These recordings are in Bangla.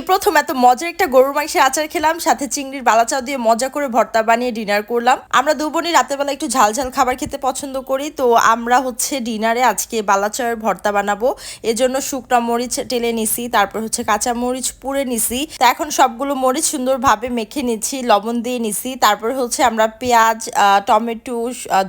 এই প্রথম এত মজার একটা গরুর মাংসের আচার খেলাম, সাথে চিংড়ির বালাচাও দিয়ে মজা করে ভর্তা বানিয়ে ডিনার করলাম। আমরা দু বোনই রাতের বেলা একটু ঝাল ঝাল খাবার খেতে পছন্দ করি, তো আমরা হচ্ছে ডিনারে আজকে বালাচাওয়ের ভর্তা বানাবো। এজন্য শুকনো মরিচ টেলে নিছি, তারপর হচ্ছে কাঁচা মরিচ পুড়ে নিছি। তা এখন সবগুলো মরিচ সুন্দরভাবে মেখে নিচ্ছি, লবণ দিয়ে নিছি, তারপর হচ্ছে আমরা পেঁয়াজ টমেটো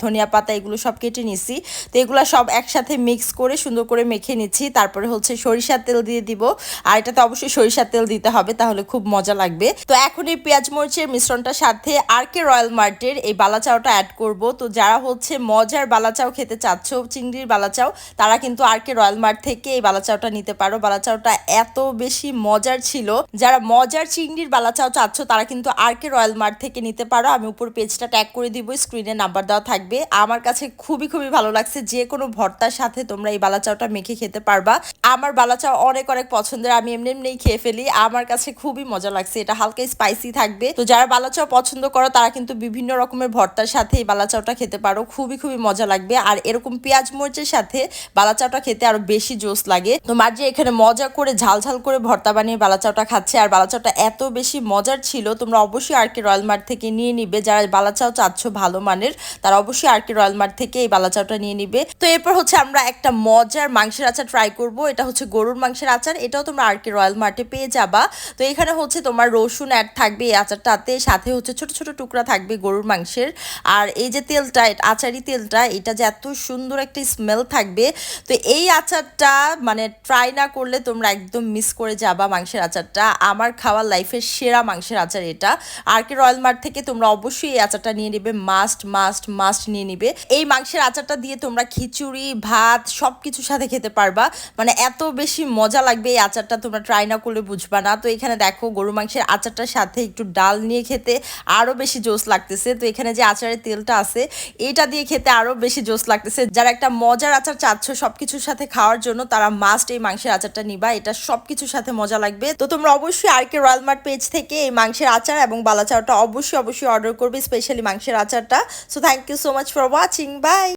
ধনিয়া পাতা এগুলো সব কেটে নিছি। তো এগুলো সব একসাথে মিক্স করে সুন্দর করে মেখে নিচ্ছি, তারপরে হচ্ছে সরিষার তেল দিয়ে দিব। আর এটাতে অবশ্যই সরিষার তেল দিতে হবে, তাহলে খুব মজা লাগবে। তো এখন এই পেঁয়াজ মরিচের মিশ্রণটার সাথে আর কে রয়্যাল মার্টের এই বালাচাওটা অ্যাড করব। তো যারা হচ্ছে মজার বালাচাও খেতে চাচ্ছ, চিংড়ির বালাচাও, তারা কিন্তু আর কে রয়্যাল মার্ট থেকে এই বালাচাওটা নিতে পারো। বালাচাওটা এত বেশি মজার ছিল। যারা মজার চিংড়ির বালাচাও চাচ্ছ, তারা কিন্তু আর কে রয়্যাল মার্ট থেকে নিতে পারো। আমি উপর পেজটা ট্যাগ করে দিব স্ক্রিনে নাম্বার দেওয়া থাকবে। আমার কাছে খুবই খুবই ভালো লাগছে যে কোনো ভর্তার সাথে তোমরা এই বালাচাওটা মেখে খেতে পারবা। আমার বালাচাও অনেক অনেক পছন্দের। আমি এমনি এমনি খেয়ে ফেলি। আমার কাছে খুবই মজা লাগছে। এটা হালকা স্পাইসি থাকবে। তো যারা বালাচাও পছন্দ করো, তারা কিন্তু বিভিন্ন রকমের ভর্তার সাথে এই বালাচাওটা খেতে পারো। খুবই খুবই মজা লাগবে। আর এরকম পেঁয়াজ মরিচের সাথে বালাচাওটা খেতে আরও বেশি জোস লাগে। তো মার্জি এখানে মজা করে ঝাল ঝাল করে ভর্তা বানিয়ে বালাচাওটা খাচ্ছে, আর বালাচাওটা এত বেশি মজার ছিল, তোমরা অবশ্যই আর কে রয়্যাল মার্ট থেকে নিয়ে নিবে। যারা বালাচাও চাচ্ছ ভালো মানের, তারা অবশ্যই আর কে রয়্যাল মার্ট থেকে এই বালাচাওটা নিয়ে নিবে। তো এরপর হচ্ছে আমরা একটা মজার মাংসের আচার ট্রাই করব। এটা হচ্ছে গরুর মাংসের আচার। এটাও তোমরা আর কে রয়্যাল মার্টে পেয়ে যাবা। তো এখানে হচ্ছে তোমার রসুন অ্যাড থাকবে, এই আচারটাতে। সাথে হচ্ছে ছোট ছোট টুকরা থাকবে গরুর মাংসের। আর এই যে তেলটা আচারি তেলটা, এটা যে এত সুন্দর একটা স্মেল থাকবে। তো এই আচারটা মানে ট্রাই না করলে তোমরা একদম মিস করে যাবা মাংসের আচারটা। আমার খাওয়ার লাইফের সেরা মাংসের আচার এটা। আর কি রয়্যাল মার্ট থেকে তোমরা অবশ্যই এই আচারটা নিয়ে নেবে। মাস্ট মাস্ট মাস্ট নিয়ে নিবে। এই মাংসের আচারটা দিয়ে তোমরা খিচুড়ি, ভাত সব কিছুর সাথে খেতে পারবা। মানে এত বেশি মজা লাগবে এই আচারটা তোমরা ট্রাই না করলে বুঝবা না, তো এখানে দেখো গরু মাংসের আচারটার সাথে একটু ডাল নিয়ে খেতে আরও বেশি জোস লাগতেছে। তো এখানে যে আচারের তেলটা আছে এটা দিয়ে খেতে আরও বেশি জোস লাগতেছে। যারা একটা মজার আচার চাচ্ছ সব কিছুর সাথে খাওয়ার জন্য, তারা মাস্ট এই মাংসের আচারটা নিবা। এটা সব কিছুর সাথে মজা লাগবে। তো তোমরা অবশ্যই R K Royal Mart page থেকে এই মাংসের আচার এবং বালাচাওটা অবশ্যই অবশ্যই অর্ডার করবে স্পেশালি মাংসের আচারটা। So thank you so much for watching bye